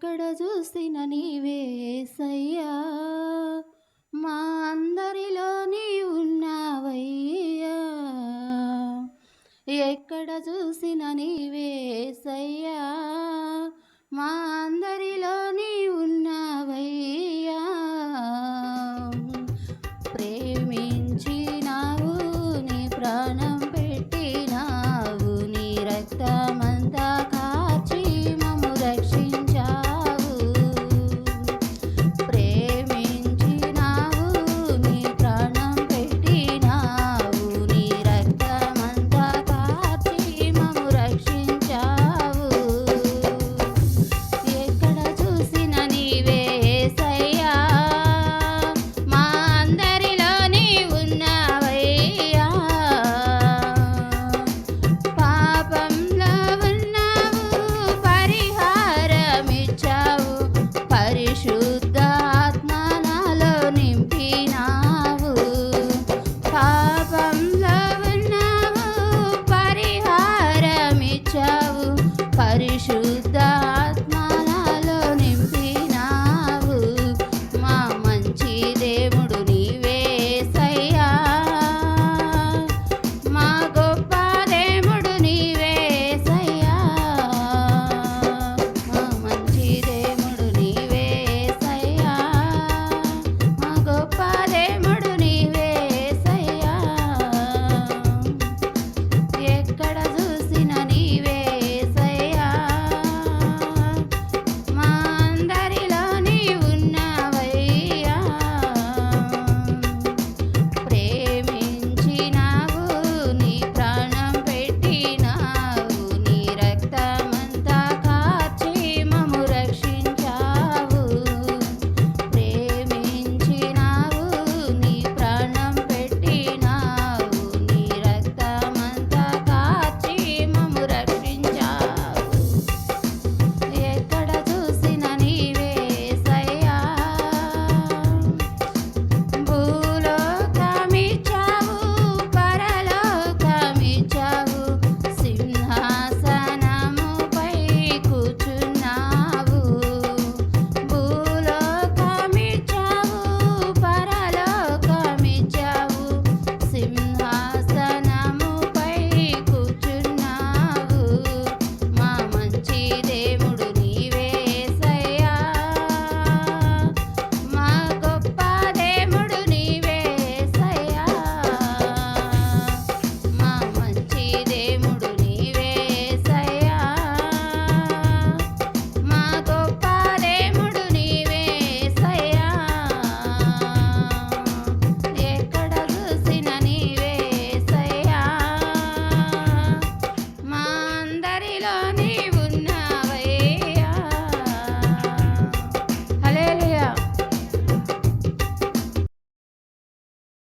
చూసిన నీవే సయ్యా మా అందరిలో నీ ఉన్నావయ్యా ఎక్కడ చూసిన నీవే సయ్యా మా